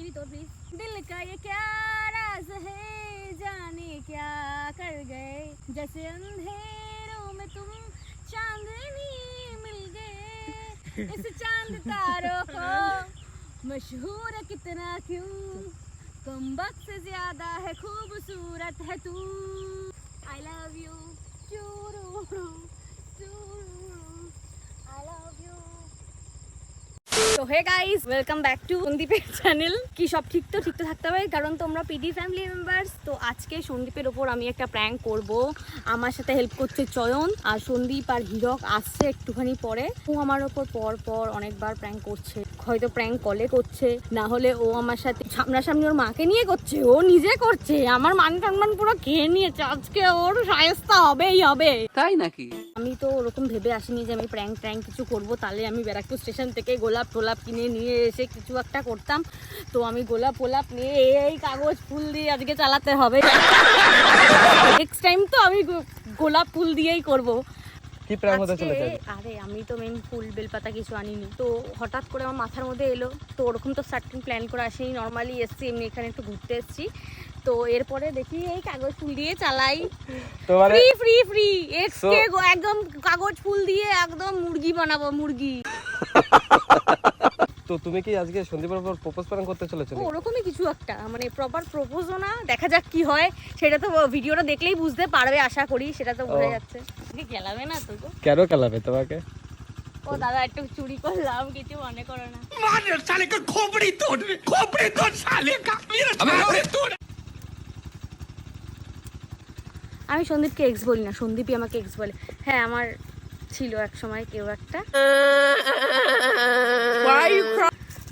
भी तो प्लीज़ दिल का ये क्या राज है? जाने क्या कर गए? जैसे अंधेरों में तुम चांदनी मिल गए। इस चाँद तारों को मशहूर कितना क्यों? कम वक्त ज़्यादा है, खूबसूरत है तू। आई लव यू आई তো hey guys welcome back to সন্দীপের চ্যানেল কি সব ঠিক তো? ঠিক তো থাকতে হবে, কারণ তোমরা পিডি ফ্যামিলি মেম্বার্স তো আজকে সন্দীপের ওপর আমি একটা প্র্যাঙ্ক করব। আমার সাথে হেল্প করছে চয়ন, আর সন্দীপ আর হিরক আসছে একটুখানি পরে। ও আমার ওপর পর পর অনেকবার প্র্যাঙ্ক করছে। হয়তো প্র্যাঙ্ক কলে করছে, না হলে ও আমার সাথে সামনাসামনি ওর মাকে নিয়ে করছে, ও নিজে করছে। আমার মান সম্মান পুরো খেয়ে নিয়েছে। আজকে ওর সায়স্তা হবেই, হবে। তাই নাকি? আমি তো ওরকম ভেবে আসিনি যে আমি প্র্যাঙ্ক ট্র্যাঙ্ক কিছু করব। তাহলে আমি ব্যারাকপুর স্টেশন থেকে গোলাপ টোলাপ কিনে নিয়ে এসে কিছু একটা করতাম। তো আমি গোলাপ ফোলাপ নিয়ে এই কাগজ ফুল দিয়ে আজকে চালাতে হবে। নেক্সট টাইম তো আমি গোলাপ ফুল দিয়েই করব। কি প্র্যাঙ্ক হতে চলেছে আরে আমি তো মেন ফুল বেলপাতা কিছু আনিনি। তো হঠাৎ করে আমার মাথার মধ্যে এলো। তো ওরকম তো সার্টিন প্ল্যান করে আসিনি। নর্মালি এসছি এমনি এখানে একটু ঘুরতে এসছি। তো এরপরে দেখি এই কাগজ ফুল দিয়ে চালাই। ফ্রি ফ্রি ফ্রি এক্স So- কে গো- একদম কাগজ ফুল দিয়ে একদম মুরগি বানাবো মুরগি। তো তুমি কি আজকে সন্দীপের উপর প্রপোজ প্র্যাঙ্ক করতে চলেছো ওরকমই কিছু একটা। মানে প্রপার প্রপোজও না দেখা যাক কি হয়। সেটা তো ভিডিওটা দেখলেই বুঝতে পারবে আশা করি। সেটা তো বোঝা যাচ্ছে। কি গেলাবে না তো কেন খেলাবে তোমাকে? ও দাদা একটু চুরি করলাম কিছু মনে করো না। আমি সন্দীপকে এক্স বলি না সন্দীপই আমাকে এক্স বলে। হ্যাঁ আমার ছিল এক সময় কেউ একটা।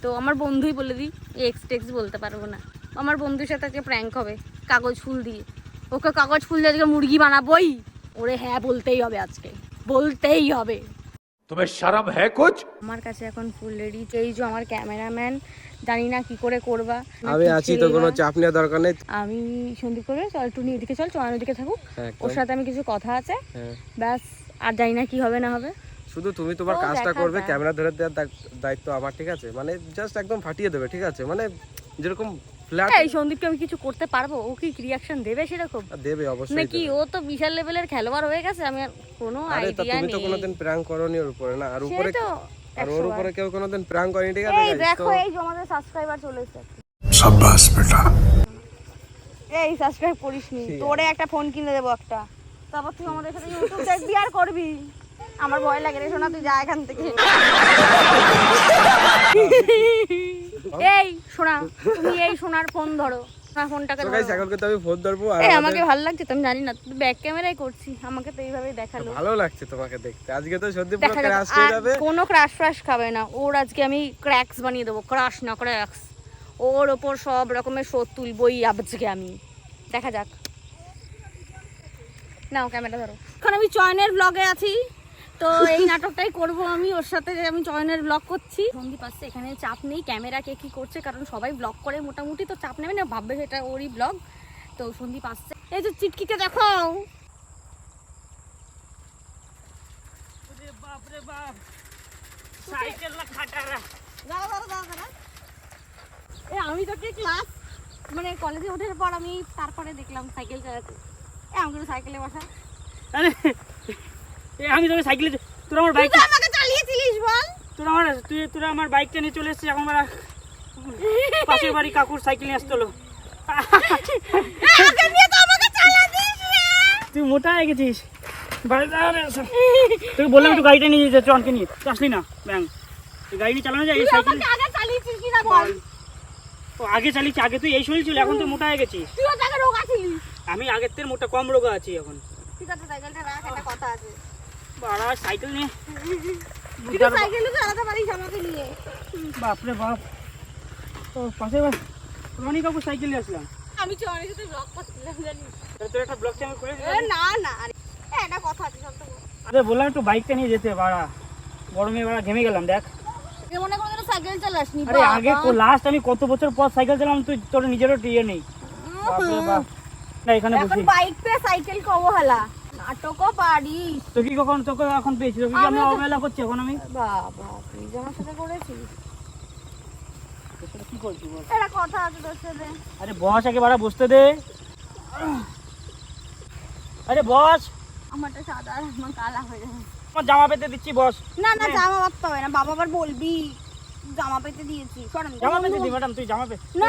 তো আমার বন্ধুই বলে দিই এক্স টেক্স বলতে পারব না। আমার বন্ধুর সাথে আজকে প্র্যাঙ্ক হবে কাগজ ফুল দিয়ে। ওকে কাগজ ফুল দিয়ে আজকে মুরগি বানাবোই? ওরে হ্যাঁ বলতেই হবে আজকে। বলতেই হবে। তোমার শরম হ্যায় কুছ আমার কাছে এখন ফুল রেডি এই যে আমার ক্যামেরাম্যান জানি না কি করে করবা। আমি আছি তো কোনো চাপ নেওয়া দরকার নেই। আমি সন্দীপ করবে চল টুনি এদিকে চল চয়ন ওদিকে থাকুক। হ্যাঁ, ওর সাথে আমি কিছু কথা আছে। হ্যাঁ। ব্যাস আর জানি না কি হবে না হবে। শুধু তুমি তোমার কাজটা করবে ক্যামেরা ধরে দেওয়ার দায়িত্ব আমার ঠিক আছে? মানে জাস্ট একদম ফাটিয়ে দেবে ঠিক আছে? মানে যেরকম এই আমি কিছু করতে পারব? ও কি দেবে সেরকম? দেবে অবশ্যই ও তো বিশাল লেভেলের খেলোয়াড় হয়ে গেছে আমি কোনো ওর উপরে না? উপরে আর ওর উপরে কেউ কোনোদিন ঠিক আছে? দেখো এই আমাদের সাবস্ক্রাইবার চলে এসেছে। এই সাবস্ক্রাইব করিসনি তোরে একটা ফোন কিনে দেবো একটা। তারপর তুই আমাদের আর করবি। আমার ভয় লাগে রেশোনা তুই যা এখান থেকে। এই শোনা তুমি এই সোনার ফোন ধরো। ফোনটাকে এখন কিন্তু আমি ফোন ধরবো এই আমাকে ভালো লাগছে তুমি জানি না ব্যাক ক্যামেরাই করছি আমাকে তো এইভাবেই দেখাল। ভালো লাগছে তোমাকে দেখতে। আজকে তো সন্দীপ পুরো দেখা যাক ক্রাশ হয়ে যাবে। কোনো ক্রাশ ফ্রাশ খাবে না। ওর আজকে আমি ক্র্যাক্স বানিয়ে দেবো ক্রাশ না ক্র্যাক্স ওর ওপর সব রকমের শোধ তুলবই আজকে আমি। দেখা যাক। নাও ক্যামেরা ধরো। এখন আমি চয়নের ব্লগে আছি। তো এই নাটকটাই করব আমি। ওর সাথে আমি চয়নের ব্লগ করছি। সন্দীপ আসছে এখানে চাপ নেই। ক্যামেরা কে কি করছে কারণ সবাই ব্লগ করে মোটামুটি তো চাপ নেবে না ভাববে সেটা ওরই ব্লগ তো সন্দীপ আসছে এই যে চিটকিকে দেখো। আমি তোকে ক্লাস মানে কলেজে ওঠার পর আমি তারপরে দেখলাম সাইকেল চালাতে। এ আমাকে সাইকেলে বসা। আমি তোকে সাইকেলে তোরা আমার তুই বাইক আমাকে চালিয়েছিলিস বল। তোরা আমার তুই তোরা আমার বাইকটা নিয়ে চলে এসেছিস এখন বেলা পাশের বাড়ি কাকুর সাইকেল নিয়ে আসতে হলো। তুই মোটা হয়ে গেছিস। তোকে বললাম একটু গাড়িটা নিয়ে যেতে চনকে নিয়ে। তুই আসলি না? ব্যাং। তুই গাড়ি নিয়ে চালানো যায়? এই সাইকেল ও, আগে চালিয়েছি আগে তুই এই শরীর ছিল এখন তুই মোটা হয়ে গেছিস। তুই আমি আগের থেকে মোটা কম রোগা আছি এখন। ঠিক আছে সাইকেলটা রাখ একটা কথা আছে। বাড়া সাইকেল নিয়ে। তুই তো সাইকেলে পারিস আমাকে নিয়ে। বাপরে বাপ। ও পাশের রনি কাকুর সাইকেল নিয়ে আসলাম। আমি চয়নের সাথে ব্লগ করছিলাম জানিস। তোর একটা ব্লগ চ্যানেল করে এ, না না আরে কথা আছে সব আরে বললাম একটু বাইকটা নিয়ে যেতে বাড়া গরমে বাড়া ঘেমে গেলাম দেখ। মনে করে সাইকেল চালাসনি আরে আগে লাস্ট আমি কত বছর পর সাইকেল চালাম তুই তোর নিজেরও ইয়ে নেই। বাপরে বাপ। না এখানে এখন বাইক পে সাইকেল কব হালা। নাটকও পারিস তো কি কখন তোকে এখন পেয়েছি? তোকে কি আমি অবহেলা করছি এখন আমি? বাবা তুই যে আমার সাথে করেছিস কি করছি বল? এটা কথা আছে তোর সাথে। আরে বস একেবারে বসতে দে। আরে বস! আমারটা সাদা আর আমার কালা হয়ে যাবে আমার জামা পেতে দিচ্ছি বস। না না জামা বাঁধতে হবে না। বাবা আবার বলবি জামা পেতে দিয়েছি। সরান জামা পেতে দি ম্যাডাম তুই জামা পেতে না,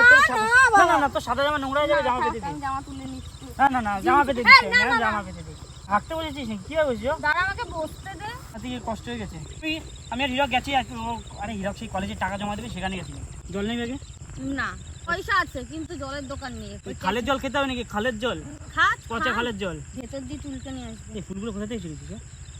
না, না তোর সাদা জামা নোংরা হয়ে যাবে জামা পেতে দি। জামা তুলে নিচ্ছি। না না না জামা পেতে হ্যাঁ, দিচ্ছি জামা পেতে দি হাঁটতে বলেছিস কি দাঁড়া আমাকে বসতে দে। তুই কষ্ট হয়ে গেছে। তুই আমি আর হিরক গেছি আরে হিরক সেই কলেজে টাকা জমা দেবে সেখানে গেছি। জল নেই না পয়সা আছে কিন্তু জলের দোকান নেই। খালের জল খেতে হবে নাকি? খালের জল? পচা খালের জল? ভেতর দিয়ে চুলকে নিয়ে আসবে। এই ফুলগুলো কোথা থেকে?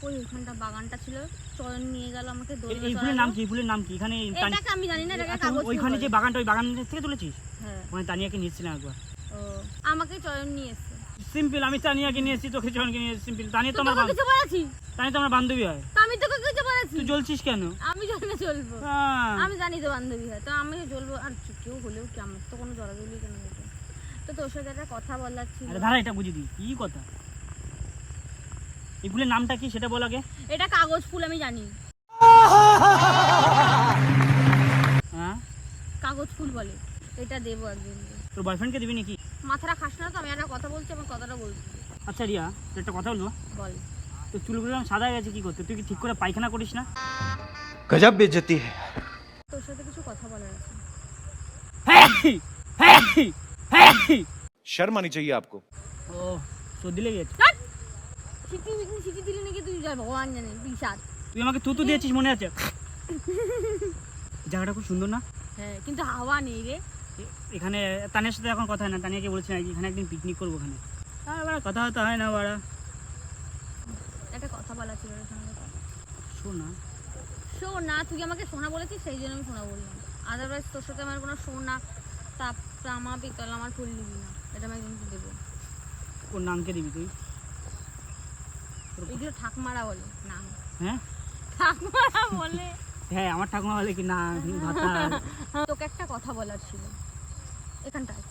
ওই ওখানটা বাগানটা ছিল চয়ন নিয়ে গেল আমাকে এই- ফুলের নাম কি? ফুলের নাম কি? এখানে এটাকে আমি জানি না এটাকে কাগজ ওইখানে যে বাগানটা ওই বাগান থেকে তুলেছিস? হ্যাঁ। ওখানে তানিয়াকে নিয়েছিলাম একবার। ও আমাকে চয়ন নিয়ে এসছে। সিম্পল আমি তানিয়াকে নিয়ে এসেছি তোকে জনকে নিয়ে সিম্পল। তানিয়া তো তো আমার কিছু বলেছি? তানিয়া তো আমার বান্ধবী হয়। আমি তোকে কিছু বলেছি? তুই জ্বলছিস কেন? আমি জানি না চলবো হ্যাঁ। আমি জানি তো বান্ধবী হয় তো আমি জ্বলবো। আর কেউ হলেও কি আমার তো কোনো জলাজলি কেন তো তোর সাথে একটা কথা বলার ছিল। আরে দাঁড়া এটা বুঝি দিই। কি কথা? এই ফুলের নামটা কি সেটা বল আগে। এটা কাগজ ফুল আমি জানি। হ্যাঁ? কাগজ ফুল বলে। এটা দেবো একদিন। তোর বয়ফ্রেন্ডকে দিবি নাকি? মাথাটা খাস না তো আমি একটা কথা বলছি আমার কথাটা বলছি আচ্ছা রিয়া তোর একটা কথা বলবো বল তো চুলগুলো এরকম সাদা হয়ে গেছে কি করতে তুই কি ঠিক করে পায়খানা করিস না गजब बेइज्जती है তোর সাথে কিছু কথা বলার আছে शर्म आनी चाहिए आपको ও সর্দি লেগে গেছে হাট! সিটি সিটি দিলি নাকি তুই যা ভগবান জানে বিষাদ তুই আমাকে তুতু দিয়েছিস মনে আছে জায়গাটা খুব সুন্দর না হ্যাঁ কিন্তু হাওয়া নেই রে এ- এখানে তানের সাথে এখন কথা হয় না। তানিয়াকে বলছি নাকি এখানে একদিন পিকনিক করব ওখানে। আর বাড়া কথা হতে হয় না বাড়া। একটা কথা বলার ছিল ওর সঙ্গে। না তুই আমাকে সোনা বলেছিস? সেই জন্য আমি সোনা বললাম। আদারওয়াইজ তোর সাথে আমার কোনো তাপ তামা পিতল আমার ফুল নিবি না। এটা আমি দেবো। ওর নামকে দিবি তুই? এগুলো ঠাকমারা বলে না হ্যাঁ? ঠাকমারা বলে। হ্যাঁ আমার ঠাকুমা বলে কি না তোকে একটা কথা বলার ছিল। এখানটায়।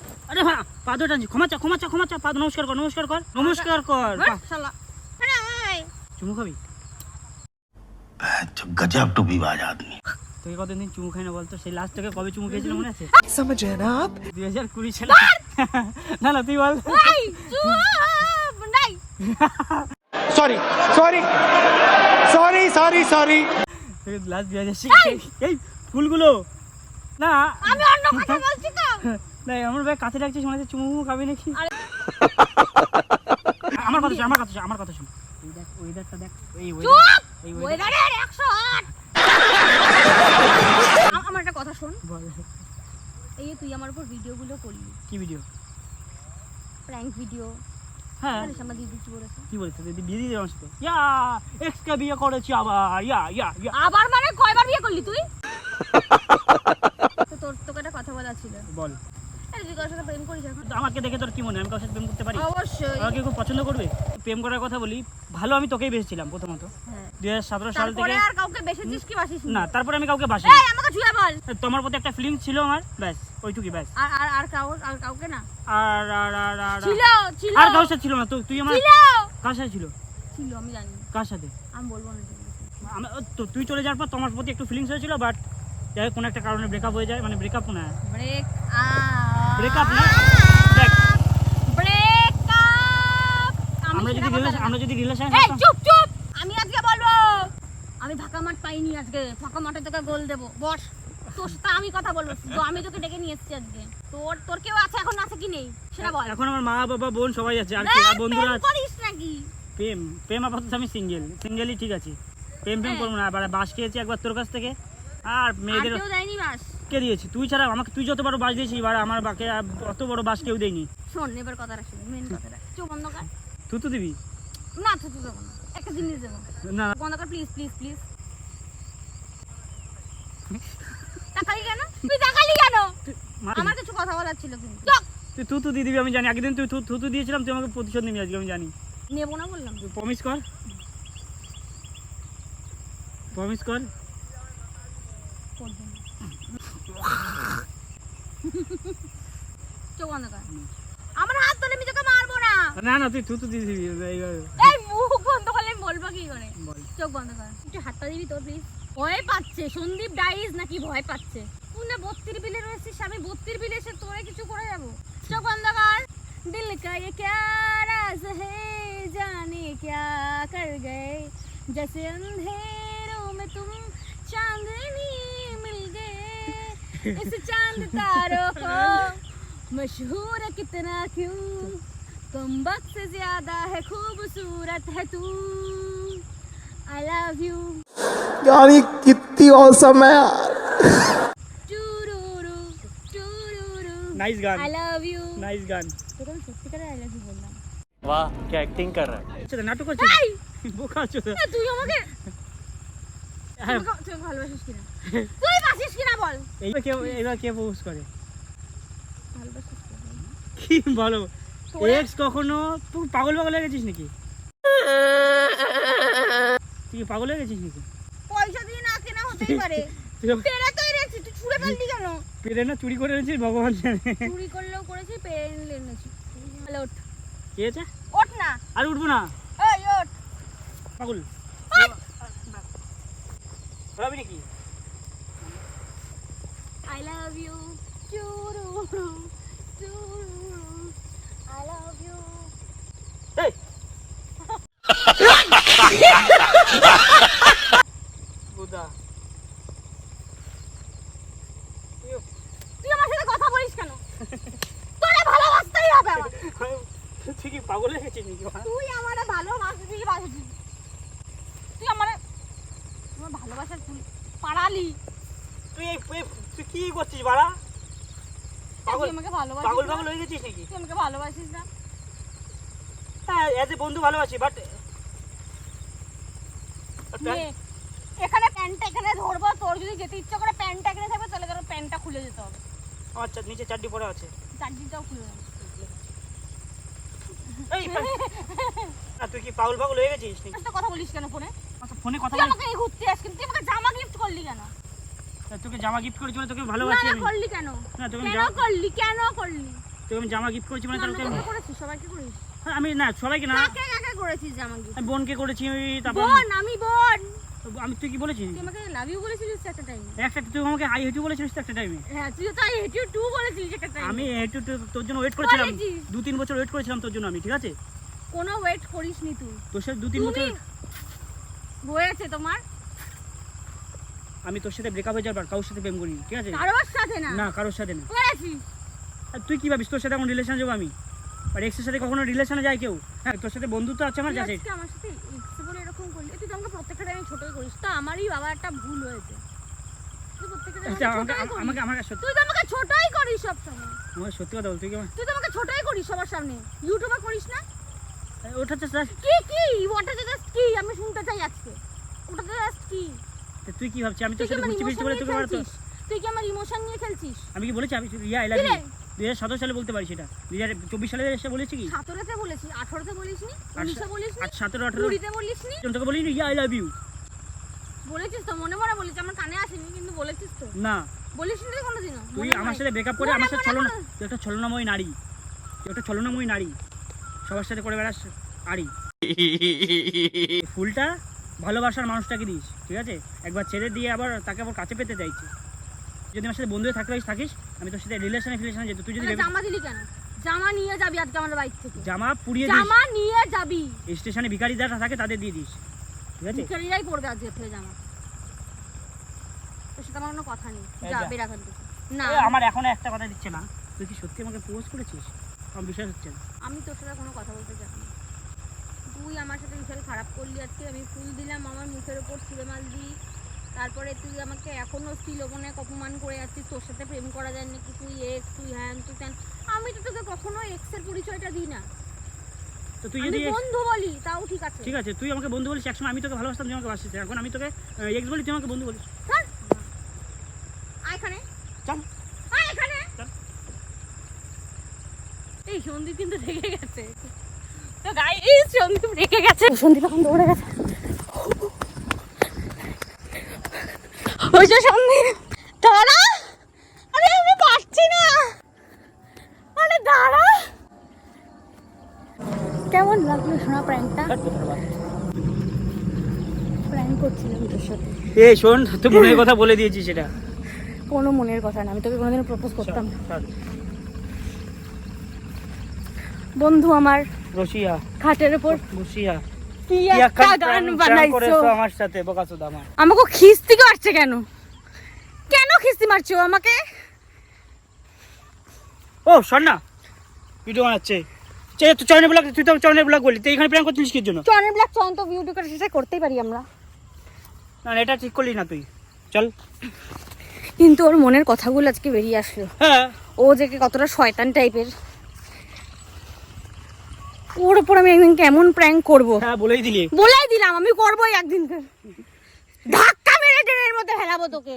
Sorry sorry sorry sorry sorry এই ফুলগুলো। না। আমি অন্য কথা বলছি তো। না আমার ভাই কাছে রাখছিস মনে হচ্ছে চুমু মুমু খাবি নাকি? আমার কথা শোন আমার কথা শোন আমার কথা শোন। এই দেখ ওয়েদারটা দেখ এই ওয়েদার এই ওয়েদারের একশো আট! আ- আমার একটা কথা শোন। বল। এই তুই আমার উপর ভিডিওগুলো করলি। কি ভিডিও প্র্যাঙ্ক ভিডিও হ্যাঁ। আমার দিদি কি বলেছে? কি বলছে? দিদি বিয়ে দিয়ে আমার সাথে। ইয়া এক্স কে বিয়ে করেছি আবার ইয়া ইয়া ইয়া। আবার মানে কয়বার বিয়ে করলি তুই? তো তোর তোকে একটা কথা বলা ছিল। বল। তুই আমাকে দেখে তোর কি মনে আমি কারোর সাথে প্রেম করতে পারি? অবশ্যই। আমাকে খুব পছন্দ করবে? প্রেম করার কথা বলি ভালো আমি তোকেই বেসেছিলাম প্রথমত। হ্যাঁ। দুই হাজার সতেরো সাল থেকে আর কাউকে বেসেছিস কি বাসিস না? তারপরে আমি কাউকে বাসি আমাকে ছুঁয়ে বল। তোমার প্রতি একটা ফিলিংস ছিল আমার? ব্যাস ওইটুকুই ব্যাস। আর আর আর কাউ আর কাউকে না? আর আর আর আর ছিল ছিল। আর কারোর সাথে ছিল না? তো তুই আমার ছিল। কার সাথে ছিল? ছিল আমি জানি। কার সাথে? আমি বলব না তো তুই চলে যাওয়ার পর তোমার প্রতি একটু ফিলিংস হয়েছিল বাট যাই কোনো একটা কারণে ব্রেকআপ হয়ে যায়। মানে ব্রেকআপ না। ব্রেক আপ ব্রেক আপ না? দেখ। ব্রেক আপ আমরা যদি রিলেশন আমরা যদি রিলেশন এই চুপ চুপ! আমি আজকে বলব আমি ফাঁকা মাঠ পাইনি আজকে। ফাঁকা মাঠে তোকে গোল দেবো। বস তোর সাথে আমি কথা বলব। তো আমি তোকে ডেকে নিয়ে এসেছি আজকে। তোর তোর কেউ আছে এখন আছে কি নেই? সেটা বল। এখন আমার মা বাবা বোন সবাই আছে। আর কি বন্ধুরা আছে। করিস নাকি? প্রেম প্রেম আপাতত আমি সিঙ্গেল সিঙ্গেলই ঠিক আছে। প্রেম প্রেম হ্যাঁ। করব না। আবার বাস খেয়েছি একবার তোর কাছ থেকে। আর আর মেয়েদের কেউ দেয়নি বাস। কে দিয়েছি? তুই ছাড়া আমাকে তুই যত বড় বাস দিয়েছিস এবার আমার বাকে অত বড় বাস কেউ দেয়নি। শোন এবার কথা রাখি মেন কথাটা চুপ বন্ধ কর। তুই তো দিবি? না থুতু দেবো একটা জিনিস দেবো। না। বন্ধ কর প্লিজ প্লিজ প্লিজ তাকালি কেন? তুই তাকালি কেন? আমার কিছু কথা বলার ছিল কিন্তু। চুপ! তুই তু তু দিয়ে দিবি আমি জানি। আগের দিন তুই থু থু তু দিয়েছিলাম তুই আমাকে প্রতিশোধ নিবি আজকে আমি জানি। নেব না বললাম তুই প্রমিস কর। প্রমিস কর। করব। চোখ বন্ধ কর আমার হাত ধরে আমি তোকে মারবো না না না তুই থু তু দিয়ে দিবি এইভাবে। এই মুখ বন্ধ করলে আমি বলবো কি করে বল চোখ বন্ধ কর একটু হাতটা দিবি তো প্লিজ ভয় পাচ্ছে সন্দীপ ডাইস নাকি ভয় পাচ্ছে তুই না বত্রির বিলে রয়েছিস আমি বত্রির বিলে এসে তোরে কিছু করে যাবো চোখ বন্ধ কর দিল কা ये क्या राज है जाने क्या कर गए जैसे अंधेरों इस चांद तारों को मशहूर कितना क्यों कम वक्त से ज्यादा है खूबसूरत है तू आई लव यू यानी कितनी औसम है यार টুরুরু টুরুরু নাইস গান আই লাভ ইউ নাইস গান তোকে আমি সত্যিকারে আই লাভ ইউ বললাম वाह क्या एक्टिंग कर रहा है আচ্ছা নাটক করছিস এই বোকা আছো তো এ, তুই আমাকে হ্যাঁ তুই আমাকে- তুই আমাকে ভালোবাসিস কিনা তুই বাসিস কিনা বল। এইবার কে এবার কে প্রপোজ করে? কি বলো? এক্স কখনো তুই পাগল পাগল হয়ে গেছিস নাকি? তুই পাগল হয়ে গেছিস নাকি? পয়সা দিয়ে না কেনা হতেই পারে। পেরে তো এনেছি তুই ছুঁড়ে ফেললি কেন? পেরে না চুরি করে এনেছিস ভগবান জানে। চুরি করলেও করেছি পেরে এনে এনেছি। তাহলে ওঠ। কি আছে ওঠ না। আর উঠবো না। এই ওঠ। পাগল ওঠ। ভাবি নাকি আই লাভ ইউ টুরুরু টুরুরু আই লাভ ইউ এই বুদা তুই আমার সাথে কথা বলিস কেন তোরে ভালোবাসতেই হবে আমার। তুই কি পাগল হয়ে গেছিস নাকি মা? তুই আমারে ভালোবাসিস বাসিস তুই আমারে তোমার ভালোবাসার তুই পাড়ালি তুই এই এই- তুই কি করছিস বাড়া পাগল? আমাকে ভালোবাসিস পাগল পাগল হয়ে গেছিস নাকি? তুই আমাকে ভালোবাসিস না? হ্যাঁ এজ এ বন্ধু ভালোবাসি বাট এখানে প্যান্টটা এখানে ধরবো তোর যদি যেতে ইচ্ছা করে প্যান্টটা এখানে থাকবে তাহলে তোর প্যান্টটা খুলে যেতে হবে। আচ্ছা নিচে চারটি পড়ে আছে। চার্জিটাও খুলে যাবে এই তুই কি পাগল পাগল হয়ে গেছিস কথা বলিস কেন ফোনে? আচ্ছা ফোনে কথা তুই আমাকে ঘুরতে আসছিস তুই আমাকে জামা গিফট করলি কেন? তোকে জামা গিফট করেছি মানে তোকে না ভালোবাসি না আমি? করলি কেন? না তোকে কেন করলি? কেন করলি? তোকে আমি জামা গিফট করেছি মানে তোকে করেছিস সবাইকে করিস হ্যাঁ, আমি না সবাইকে না। কাকে কাকে করেছিস জামা গিফট আমি বোনকে করেছি তারপর বোন আমি বোন। আমি তুই কি বলেছিস? তুই আমাকে লাভ ইউ বলেছিলিস একটা টাইমে একটা তুই আমাকে আই হেটু বলেছিলিস একটা টাইমে হ্যাঁ তুই তো আই হেট ইউ টু বলেছিলিস একটা টাইমে আমি তোর জন্য ওয়েট করেছিলাম। দু তিন বছর ওয়েট করেছিলাম তোর জন্য আমি ঠিক আছে? কোনো ওয়েট করিসনি তুই। তোর সাথে দু তিন বছর হয়েছে তোমার? আমি তোর সাথে ব্রেকআপ হয়ে যাবার কারোর সাথে প্রেম করিনি ঠিক আছে? কারোর সাথে না? না কারোর সাথে না। করেছিস? আর তুই কি ভাবিস তোর সাথে এখন রিলেশন যাব আমি? আর এক্সের সাথে কখনো রিলেশনে যায় কেউ? হ্যাঁ তোর সাথে বন্ধুত্ব আছে আমার আজকে আমার সাথে ইচ্ছে বলে এরকম করলি? তুই তো আমাকে প্রত্যেকটা টাইমে করিস। তো আমারই বাবা একটা ভুল হয়েছে। আচ্ছা, আমাকে আমাকে ছোটই করিস। আমাকে সত্যি তুই তো আমাকে ছোটই করিস সব সময় আমাকে সত্যি কথা বল তুই আমার- তুই তো আমাকে ছোটই করিস সবার সামনে। ইউটিউবে করিস না? ওটা তো কি কি? জাস্ট কি? আমি শুনতে চাই আজকে। জাস্ট কি? তুই কি ভাবছিস? আমি কি সাথে ঘুরছি ফিরছি বলে তোকে মারতো তুই কি আমার ইমোশন নিয়ে খেলছিস? আমি কি বলেছি? আমি রিয়া আই লাভ ইউ? দুই হাজার সতেরো সালে বলতে পারি সেটা। দুই হাজার চব্বিশ সালে এসে বলেছি কি? সতেরোতে বলেছি আঠারোতে বলিসনি আর উনিশে বলিসনি আজ সতেরো আঠারো। কুড়িতে বলিসনি তোকে বলিনি রিয়া আই লাভ ইউ বলেছিস তো মনে মনে বলেছিস আমার কানে আসেনি কিন্তু বলেছিস তো। না। বলিসনি তো কোনোদিনও? তুই আমার। সাথে ব্রেকআপ করে আমার সাথে ছলনা তুই একটা ছলনাময়ী নারী। তুই একটা ছলনাময়ী নারী। সবার সাথে করে বেড়াস আড়ি। ফুলটা ভালোবাসার মানুষটাকে দিস ঠিক আছে? একবার ছেড়ে দিয়ে আবার তাকে আবার কাছে পেতে চাইছি। যদি আমার সাথে বন্ধু থাকতে থাকিস আমি তোর সাথে রিলেশনে ফিলেশনে যেত তুই যদি জামা দিলি কেন? জামা নিয়ে যাবি আজকে আমার বাইক থেকে। জামা পুড়িয়ে দিস। জামা নিয়ে যাবি। স্টেশনে ভিখারি যারা থাকে তাদের দিয়ে দিস। ঠিক আছে? ভিখারিরাই পড়বে আজকে থেকে জামা। তোর সাথে আমার কোনো কথা নেই। যা যা। বের এখান থেকে। না। আমার এখনও একটা কথা দিচ্ছে না তুই কি সত্যি আমাকে প্রপোজ করেছিস? আমার বিশ্বাস হচ্ছে না। আমি তোর সাথে কোনো কথা বলতে চাই না। তুই আমার সাথে বিশাল খারাপ করলি আজকে। আমি ফুল দিলাম আমার মুখের ওপর ছুঁড়ে মারলি। তারপরে তুই আমাকে এখনও স্টিল অনেক অপমান করে যাচ্ছিস তোর সাথে প্রেম করা যায় নাকি? তুই এক্স তুই হ্যান তুই ত্যান। আমি তো তোকে কখনো এক্সের পরিচয়টা দিই না। তো তুই যদি বন্ধু বলি তাও ঠিক আছে। ঠিক আছে তুই আমাকে বন্ধু বলিস একসময় আমি তোকে ভালোবাসতাম তুই আমাকে বাসিস এখন আমি তোকে এক্স বলি তুই আমাকে বন্ধু বলিস। চল। এখানে। চল। এখানে। এই সন্দীপ কিন্তু রেগে গেছে। তো গাইস সন্দীপ রেগে গেছে। সন্দীপ এখন দৌড়ে গেছে। ওই যে সন্দীপ দাঁড়া। আরে আমি পারছি না। আরে দাঁড়া। কেমন লাগল শোনা প্র্যাঙ্কটা প্র্যাঙ্ক করছিলাম তোর সাথে। এই শোন তুই মনের কথা বলে দিয়েছিস সেটা। কোনো মনের কথা না আমি তোকে কোনোদিন প্রপোজ করতাম না। বন্ধু আমার রসিয়া খাটের উপর? রসিয়া কি কি একটা গান প্রাণ- প্রাণ বানাইছো? আমার সাথে বোকাচোদা আমার। আমাকে খিস্তি মারছে কেন? কেন খিস্তি মারছো আমাকে? ও শোন না। ভিডিও বানাচ্ছে। চে তুই চরণের ব্লগ তুই তো চরণের ব্লগ বললি তুই এখানে প্র্যাঙ্ক করছিস কি জন্য? তো ভিডিও করে সেটা করতেই পারি আমরা। না, এটা ঠিক করলি না তুই। চল। কিন্তু ওর মনের কথাগুলো আজকে বেরিয়ে আসলো। হ্যাঁ। ও যে কতটা শয়তান টাইপের ওর ওপর আমি একদিন কেমন প্র্যাঙ্ক করব? হ্যাঁ বলেই দিলি। বলেই দিলাম আমি করবোই একদিন। ধাক্কা মেরে ট্রেনের মধ্যে ফেলাবো তোকে।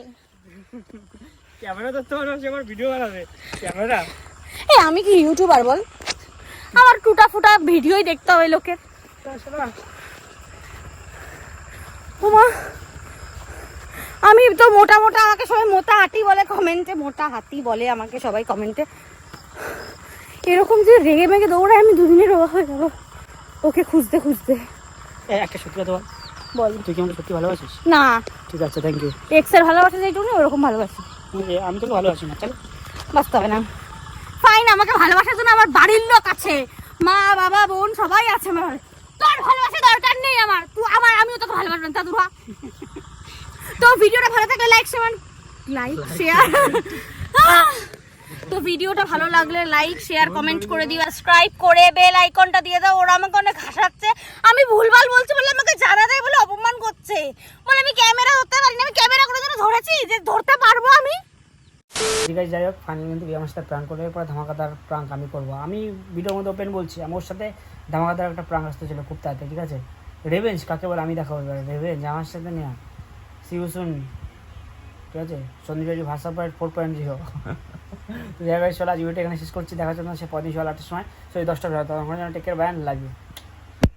ক্যামেরা পারব সে আমার ভিডিও বানাবে। ক্যামেরা? এ আমি কি ইউটিউবার বল? আমার টুটা ফুটা ভিডিওই দেখতে হবে লোকের ওমা আমি তো মোটা মোটা আমাকে সবাই মোটা হাতি বলে কমেন্টে মোটা হাতি বলে আমাকে সবাই কমেন্টে এরকম যে রেগে মেগে দৌড়ায় আমি দুদিনের রোগা হয়ে যাব ওকে খুঁজতে খুঁজতে। একটা সত্যি কথা বল। তুই কি আমাকে সত্যি ভালোবাসিস? না। ঠিক আছে থ্যাংক ইউ এক্সের ভালোবাসা যেটুকু ওরকম ভালোবাসি। আমি তোকে ভালোবাসি না চল। বাঁচতে হবে না। ফাইন আমাকে ভালোবাসার জন্য আমার বাড়ির লোক আছে। মা বাবা বোন সবাই আছে আমার। তোর ভালোবাসা দরকার নেই আমার। তুই আমার আমিও তোকে ভালোবাসবো না তা দুরা তো ভিডিওটা ভালো থাকলে লাইক শেয়ার লাইক শেয়ার তো ভিডিওটা ভালো লাগলে লাইক শেয়ার কমেন্ট করে দিও সাবস্ক্রাইব করে বেল আইকনটা দিয়ে দাও, ওরা আমাকে অনেক হাসাচ্ছে। আমি ভুলভাল বলছি বলে আমাকে জানা দেয় বলে অপমান করছে। বলে আমি ক্যামেরা ধরতে পারি না, আমি ক্যামেরা করে ধরেছি? যে ধরতে পারব আমি? ঠিক আছে, যাই হোক ফাইনালি কিন্তু বিয়ে আমার সাথে প্রাঙ্ক করবে এরপর ধামাকাদার প্রাঙ্ক আমি করব। আমি ভিডিওর মধ্যে ওপেন বলছি, আমার সাথে ধামাকাদার একটা প্রাঙ্ক আসতে ছিল খুব তাড়াতাড়ি, ঠিক আছে? রেভেঞ্জ কাকে বলে? আমি দেখাবো এবারে। রেভেঞ্জ আমার সাথে নেওয়া সিউসুন ঠিক আছে? সন্দীপবাড়ি ভাষা পয়েন্ট ফোর পয়েন্ট জিরো হোক চলো আজ ভিডিওটা এখানে শেষ করছি। দেখার জন্য সে পঁয়ত্রিশ সময়। সেই দশটা বেলা। তখন টেকের ব্যান লাগবে